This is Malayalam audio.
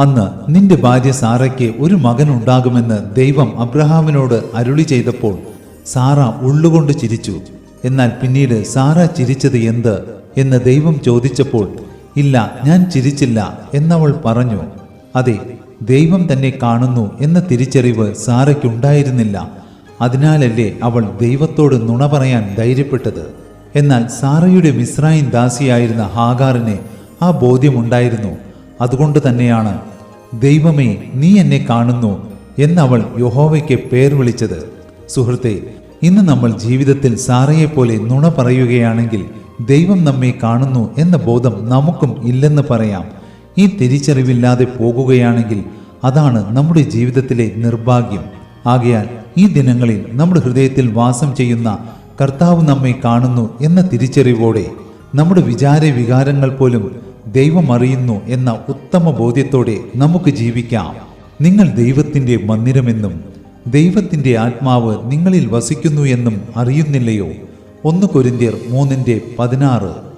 അന്ന് നിന്റെ ഭാര്യ സാറയ്ക്ക് ഒരു മകൻ ഉണ്ടാകുമെന്ന് ദൈവം അബ്രഹാമിനോട് അരുളി ചെയ്തപ്പോൾ സാറ ഉള്ളുകൊണ്ട് ചിരിച്ചു. എന്നാൽ പിന്നീട് സാറ ചിരിച്ചത് എന്ത് എന്ന് ദൈവം ചോദിച്ചപ്പോൾ ഇല്ല ഞാൻ ചിരിച്ചില്ല എന്നവൾ പറഞ്ഞു. അതെ ദൈവം തന്നെ കാണുന്നു എന്ന തിരിച്ചറിവ് സാറയ്ക്കുണ്ടായിരുന്നില്ല. അതിനാലല്ലേ അവൾ ദൈവത്തോട് നുണ പറയാൻ ധൈര്യപ്പെട്ടത്. എന്നാൽ സാറയുടെ മിസ്രായിൻ ദാസിയായിരുന്ന ഹാഗാറിന് ആ ബോധ്യമുണ്ടായിരുന്നു. അതുകൊണ്ട് തന്നെയാണ് ദൈവമേ നീ എന്നെ കാണുന്നു എന്നവൾ യഹോവയ്ക്ക് പേർ വിളിച്ചത്. സുഹൃത്തെ ഇന്ന് നമ്മൾ ജീവിതത്തിൽ സാറയെപ്പോലെ നുണ പറയുകയാണെങ്കിൽ ദൈവം നമ്മെ കാണുന്നു എന്ന ബോധം നമുക്കും ഇല്ലെന്ന് പറയാം. ഈ തിരിച്ചറിവില്ലാതെ പോകുകയാണെങ്കിൽ അതാണ് നമ്മുടെ ജീവിതത്തിലെ നിർഭാഗ്യം. ആകയാൽ ഈ ദിനങ്ങളിൽ നമ്മുടെ ഹൃദയത്തിൽ വാസം ചെയ്യുന്ന കർത്താവ് നമ്മെ കാണുന്നു എന്ന തിരിച്ചറിവോടെ നമ്മുടെ വിചാര വികാരങ്ങൾ പോലും ദൈവം അറിയുന്നു എന്ന ഉത്തമ ബോധ്യത്തോടെ നമുക്ക് ജീവിക്കാം. നിങ്ങൾ ദൈവത്തിന്റെ മന്ദിരമെന്നും ദൈവത്തിന്റെ ആത്മാവ് നിങ്ങളിൽ വസിക്കുന്നു എന്നും അറിയുന്നില്ലയോ? ഒന്ന് കൊരിന്തിയർ മൂന്നിന്റെ പതിനാറ്.